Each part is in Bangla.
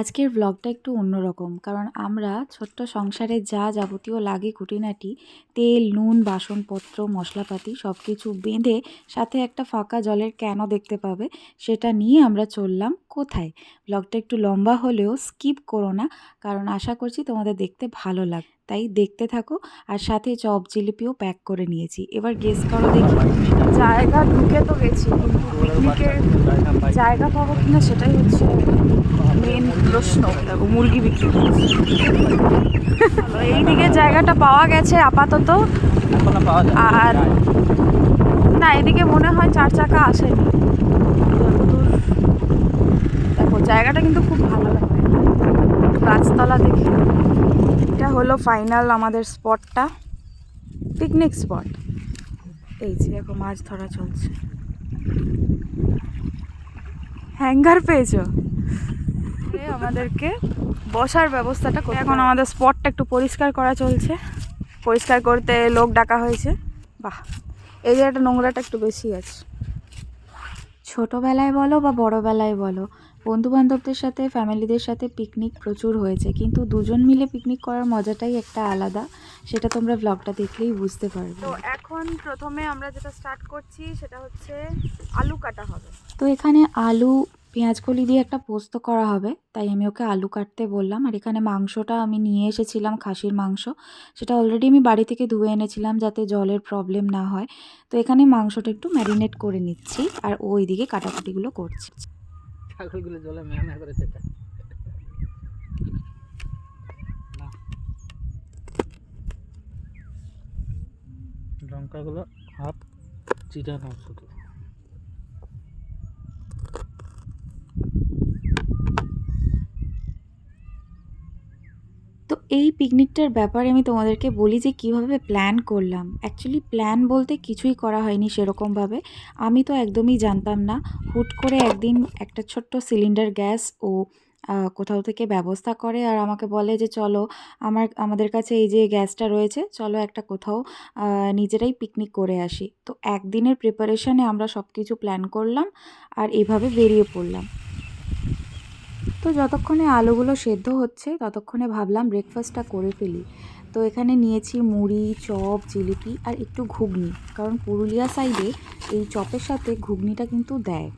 আজকের ব্লগটা একটু অন্যরকম। কারণ আমরা ছোট্ট সংসারে যা যাবতীয় লাগে খুঁটিনাটি, তেল, নুন, বাসনপত্র, মশলাপাতি সব কিছু বেঁধে সাথে একটা ফাঁকা জলের ক্যানও দেখতে পাবে। সেটা নিয়ে আমরা চললাম কোথায়? ব্লগটা একটু লম্বা হলেও স্কিপ করো না, কারণ আশা করছি তোমাদের দেখতে ভালো লাগ তাই দেখতে থাকো আর সাথে চপ জিলিপিও প্যাক করে নিয়েছি। এবার গেস করো দেখি। জায়গা ঢুকে তো গেছি, কিন্তু পিকনিকের জায়গা পাবো কিনা সেটাই হচ্ছে মেন প্রশ্ন দেখো মুরগি বিক্রি এইদিকে জায়গাটা পাওয়া গেছে আপাতত। এখনও আর না এদিকে মনে হয় চার চাকা আসেনি। দেখো জায়গাটা কিন্তু খুব ভালো লাগে গাছতলা দেখে। এটা হলো ফাইনাল আমাদের স্পটটা পিকনিক স্পট এই যে দেখো মাছ ধরা চলছে। হ্যাঙ্গার পেয়েছ? আমাদেরকে বসার ব্যবস্থাটা এখন আমাদের স্পটটা একটু পরিষ্কার করা চলছে। পরিষ্কার করতে লোক ডাকা হয়েছে। বাহ এই জায়গাটা নোংরাটা একটু বেশি আছে। ছোটোবেলায় বলো বা বড়োবেলায় বলো বন্ধু বান্ধবদের সাথে ফ্যামিলিদের সাথে পিকনিক প্রচুর হয়েছে কিন্তু দুজন মিলে পিকনিক করার মজাটাই একটা আলাদা সেটা তোমরা ব্লগটা দেখলেই বুঝতে পারবে। তো এখন প্রথমে আমরা যেটা স্টার্ট করছি সেটা হচ্ছে আলু কাটা হবে। তো এখানে আলু পেঁয়াজকলি দিয়ে একটা পোস্ত করা হবে, তাই আমি ওকে আলু কাটতে বললাম। আর এখানে মাংসটা আমি নিয়ে এসেছিলাম, খাসির মাংস। সেটা অলরেডি আমি বাড়ি থেকে ধুয়ে এনেছিলাম যাতে জলের প্রবলেম না হয়। তো এখানে মাংসটা একটু ম্যারিনেট করে নিচ্ছি আর ওই দিকে কাটাকুটিগুলো করছি। লঙ্কাগুলো হাফ চিরানো শুধু। এই পিকনিকটার ব্যাপারে আমি তোমাদেরকে বলি যে কীভাবে প্ল্যান করলাম। অ্যাকচুয়ালি প্ল্যান বলতে কিছুই করা হয়নি সেরকমভাবে। আমি তো একদমই জানতাম না। হুট করে একদিন একটা ছোট্ট সিলিন্ডার গ্যাস ও কোথাও থেকে ব্যবস্থা করে আর আমাকে বলে যে চলো আমার, আমাদের কাছে এই যে গ্যাসটা রয়েছে, চলো একটা কোথাও নিজেরাই পিকনিক করে আসি। তো একদিনের প্রিপারেশনে আমরা সব কিছু প্ল্যান করলাম আর এভাবে বেরিয়ে পড়লাম। তো যতক্ষণে আলুগুলো সেদ্ধ হচ্ছে, ততক্ষণে ভাবলাম ব্রেকফাস্টটা করে ফেলি। তো এখানে নিয়েছি মুড়ি, চপ, জিলিপি আর একটু ঘুগনি। কারণ পুরুলিয়া সাইডে এই চপের সাথে ঘুগনিটা কিন্তু দেয়।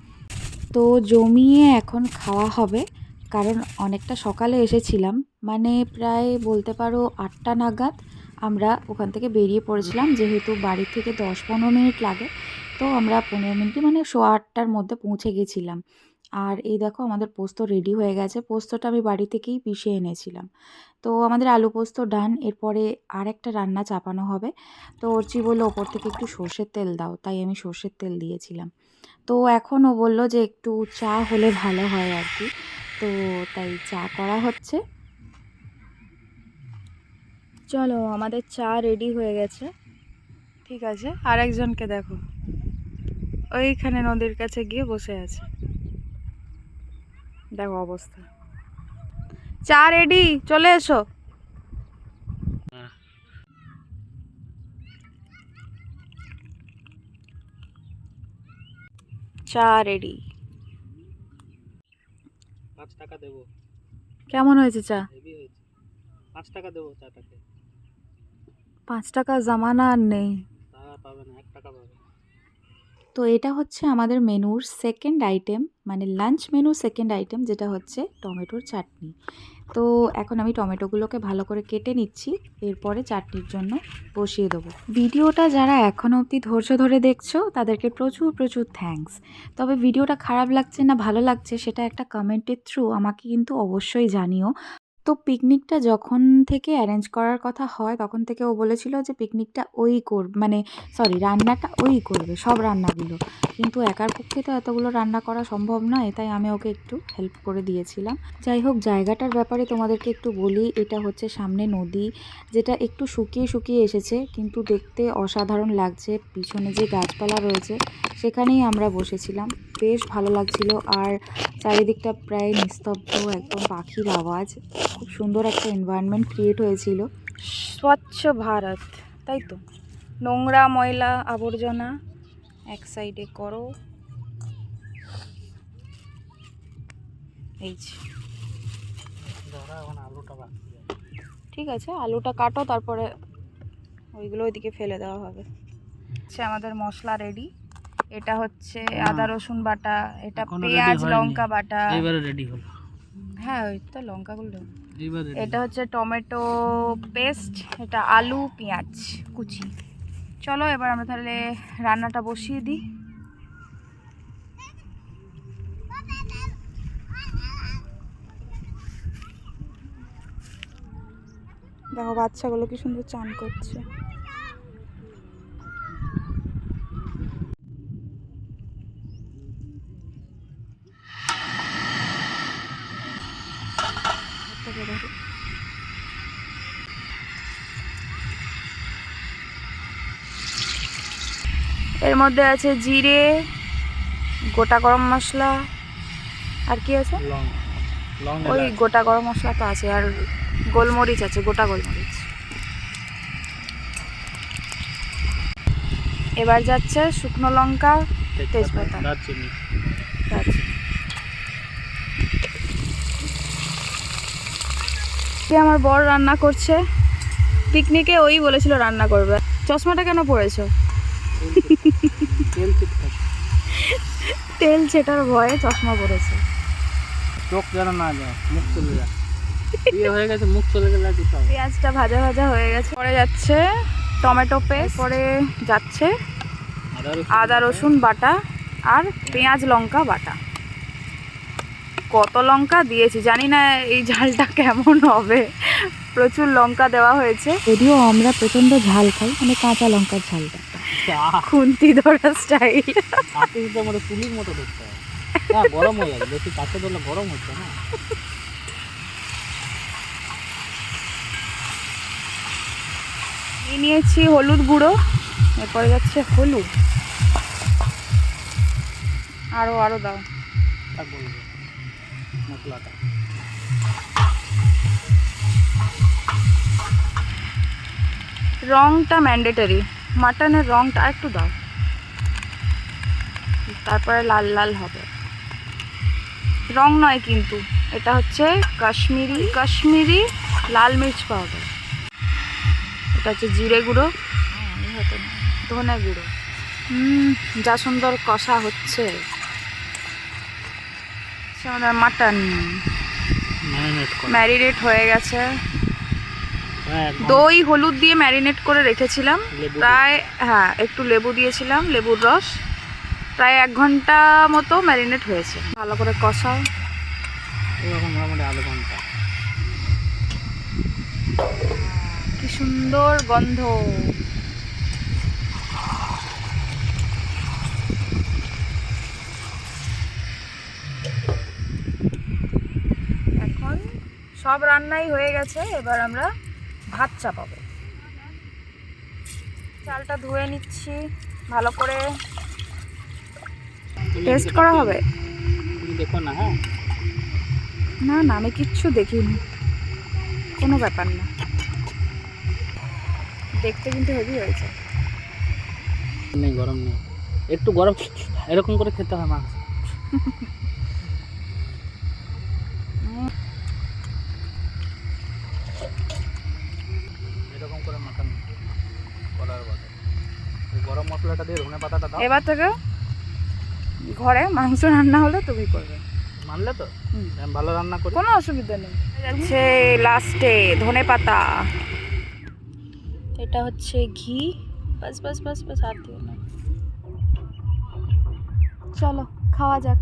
তো জমিয়ে এখন খাওয়া হবে। কারণ অনেকটা সকালে এসেছিলাম। মানে প্রায় বলতে পারো আটটা নাগাদ আমরা ওখান থেকে বেরিয়ে পড়েছিলাম। যেহেতু বাড়ি থেকে দশ পনেরো মিনিট লাগে। তো আমরা পনেরো মিনিটই মানে সোয়া আটটার মধ্যে পৌঁছে গেছিলাম। আর এই দেখো আমাদের পোস্ত রেডি হয়ে গেছে। পোস্তটা আমি বাড়ি থেকেই পিষে এনেছিলাম। তো আমাদের আলু পোস্ত ডান এরপরে আর একটা রান্না চাপানো হবে। তো অর্চি বলল, ওপর থেকে একটু সর্ষের তেল দাও। তাই আমি সর্ষের তেল দিয়েছিলাম। তো এখন ও বলল যে একটু চা হলে ভালো হয় আর কি। তো তাই চা করা হচ্ছে। চলো, আমাদের চা রেডি হয়ে গেছে। ঠিক আছে, আরেকজনকে দেখো। ওইখানে নদীর কাছে গিয়ে বসে আছে। দেখো অবস্থা। চা রেডি চলে এসো। চা রেডি পাঁচ টাকা দেবো। কেমন হয়েছে চা? হয়েছে। পাঁচ টাকা দেবো চাটাকে। পাঁচ টাকা জামানা আর নেই। পাবে না এক টাকা পাবে। তো এটা হচ্ছে আমাদের মেনুর সেকেন্ড আইটেম মানে লাঞ্চ মেনু সেকেন্ড আইটেম যেটা হচ্ছে টমেটোর চাটনি। তো এখন আমি টমেটোগুলোকে ভালো করে কেটে নিচ্ছি, এরপরে চাটনির জন্য বসিয়ে দেবো। ভিডিওটা যারা এখনও অবধি ধৈর্য ধরে দেখছ, তাদেরকে প্রচুর প্রচুর থ্যাঙ্কস তবে ভিডিওটা খারাপ লাগছে না ভালো লাগছে, সেটা একটা কমেন্টের থ্রু আমাকে কিন্তু অবশ্যই জানিও। তো পিকনিকটা যখন থেকে অ্যারেঞ্জ করার কথা হয়, তখন থেকে ও বলেছিল যে পিকনিকটা ওই কর মানে সরি রান্নাটা ওই করবে, সব রান্নাগুলো। কিন্তু একার পক্ষে তো এতগুলো রান্না করা সম্ভব নয়, তাই আমি ওকে একটু হেল্প করে দিয়েছিলাম। যাই হোক, জায়গাটার ব্যাপারে তোমাদেরকে একটু বলি, এটা হচ্ছে সামনে নদী, যেটা একটু শুকিয়ে শুকিয়ে এসেছে, কিন্তু দেখতে অসাধারণ লাগছে, পিছনে যে গাছপালা রয়েছে, সেখানেই আমরা বসেছিলাম। বেশ ভালো লাগছিল আর চারিদিকটা প্রায় নিস্তব্ধ, একদম পাখির আওয়াজ। খুব সুন্দর একটা এনভায়রনমেন্ট ক্রিয়েট হয়েছিল। স্বচ্ছ ভারত, তাই তো? নোংরা ময়লা আবর্জনা এক সাইডে করো। এই। ঠিক আছে, আলুটা কাটো, তারপরে ওইগুলো ওইদিকে ফেলে দেওয়া হবে। হচ্ছে আমাদের মশলা রেডি এটা হচ্ছে আদা রসুন বাটা এটা পেঁয়াজ লঙ্কা বাটা। এইবারে রেডি হলো। হ্যাঁ ওই তো লঙ্কাগুলো এটা হচ্ছে টমেটো পেস্ট এটা আলু পেঁয়াজ কুচি। চলো এবার আমরা তাহলে রান্নাটা বসিয়ে দিই। দেখো বাচ্চাগুলো কি সুন্দর চান করছে। এর মধ্যে আছে জিরে গোটা গরম মশলা আর কি আছে? ওই গোটা গরম মশলা তো আছে আর গোলমরিচ আছে গোটা গোলমরিচ। এবার যাচ্ছে শুকনো লঙ্কা তেজপাতা। দারচিনি। দারচিনি। আমার বর রান্না করছে। পিকনিকে ওই বলেছিল রান্না করবে। চশমাটা কেন পরেছো? তেল ছেটার ভয়ে চশমা পরেছে চোখ যেন না যায় মুখ চলে যায়। বিয়ে হয়ে গেছে মুখ চলে গেলে। পেঁয়াজটা ভাজা ভাজা হয়ে গেছে। পরে যাচ্ছে টমেটো পেস্ট পরে যাচ্ছে আদা রসুন বাটা। আর পেঁয়াজ লঙ্কা বাটা। কত লঙ্কা দিয়েছি জানি না এই ঝালটা কেমন হবে। প্রচুর লঙ্কা দেওয়া হয়েছে। যদিও আমরা প্রচণ্ড ঝাল খাই মানে কাঁচা লঙ্কার ঝালটা। খুন্তি ধরা স্টাইল হাতে মানে পুলির মতো দেখতে হয়। হ্যাঁ গরম হয়ে যাবে। বেশি কাছে ধরলে গরম হচ্ছে না। নিয়ে নিয়েছি হলুদ গুঁড়ো এরপরে যাচ্ছে হলুদ। আরও আরও দাও। মশলাটা। রংটা ম্যান্ডেটরি মাটনের রংটা একটু দাও। তারপরে লাল লাল হবে। রং নয় কিন্তু এটা হচ্ছে কাশ্মীরি কাশ্মীরি লাল মির্চ পাউডার। এটা হচ্ছে জিরে গুঁড়ো ধনে গুঁড়ো। যা সুন্দর কষা হচ্ছে। আমাদের মাটন। ম্যারিনেট হয়ে গেছে। দই হলুদ দিয়ে ম্যারিনেট করে রেখেছিলাম। প্রায় হ্যাঁ একটু লেবু দিয়েছিলাম লেবুর রস। প্রায় এক ঘণ্টা মতো ম্যারিনেট হয়েছে। ভালো করে কষাও। এরকম মোটামুটি আধ ঘণ্টা। কি সুন্দর গন্ধ। এখন সব রান্নাই হয়ে গেছে। এবার আমরা ভাত চাপাবো চালটা ধুয়ে নিচ্ছি ভালো করে টেস্ট করা হবে? দেখো না হ্যাঁ? না না আমি কিচ্ছু দেখিনি। কোনো ব্যাপার না। দেখতে কিন্তু হেভি হয়েছে। নেই গরম নেই। একটু গরম এরকম করে খেতে হয় মাংস এরকম করে মাখান করার বাদে এই গরম মশলাটা দিয়ে ধনে পাতাটা দাও। এবার থেকে ঘরে মাংস রান্না হলে তুমি করবে। মানলে তো? ভালো রান্না করি। কোনো অসুবিধা নেই। যাচ্ছে লাস্টে ধনে পাতা। এটা হচ্ছে ঘি। বাস বাস বাস বাস আর দিও না। চলো খাওয়া যাক।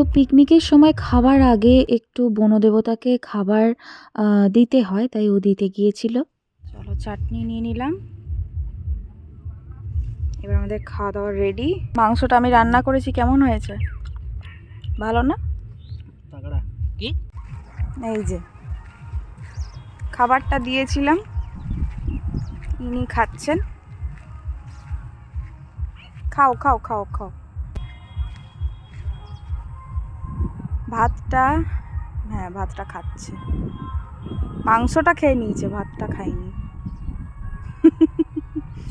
তো পিকনিকের সময় খাবার আগে একটু বনদেবতাকে খাবার দিতে হয় তাই ও দিতে গিয়েছিল। চলো চাটনি নিয়ে নিলাম। এবার আমাদের খাওয়া দাওয়া রেডি মাংসটা আমি রান্না করেছি কেমন হয়েছে? ভালো না? কি? এই যে। খাবারটা দিয়েছিলাম। ইনি খাচ্ছেন। খাও খাও খাও খাও। ভাতটা হ্যাঁ ভাতটা খাচ্ছে। মাংসটা খেয়ে নিয়েছে, ভাতটা খাইনি।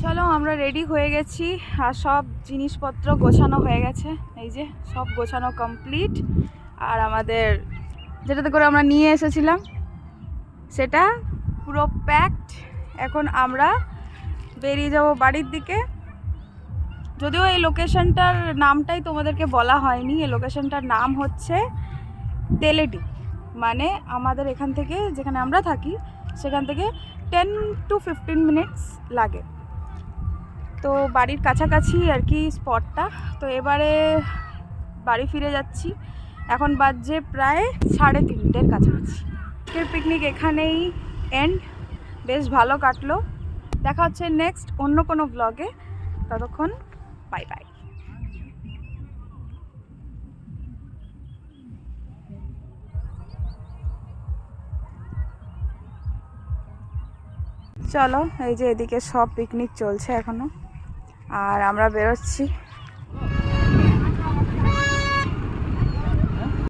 চলো, আমরা রেডি হয়ে গেছি। আর সব জিনিসপত্র গোছানো হয়ে গেছে। এই যে, সব গোছানো কমপ্লিট আর আমাদের, যেটাতে করে আমরা নিয়ে এসেছিলাম, সেটা পুরো প্যাকড এখন আমরা বেরিয়ে যাব বাড়ির দিকে। যদিও এই লোকেশনটার নামটাই তোমাদেরকে বলা হয়নি, এই লোকেশনটার নাম হচ্ছে তেলেডি। মানে আমাদের এখান থেকে যেখানে আমরা থাকি, সেখান থেকে টেন টু ফিফটিন মিনিটস লাগে। তো বাড়ির কাছাকাছি আর কি স্পটটা তো এবারে বাড়ি ফিরে যাচ্ছি। এখন বাজছে প্রায় সাড়ে তিনটের কাছাকাছি। আজকের পিকনিক এখানেই এন্ড বেশ ভালো কাটলো। দেখা হচ্ছে নেক্সট অন্য কোনো ব্লগে ততক্ষণ বাই বাই চলো এই যে এদিকে সব পিকনিক চলছে এখনও। আর আমরা বেরোচ্ছি।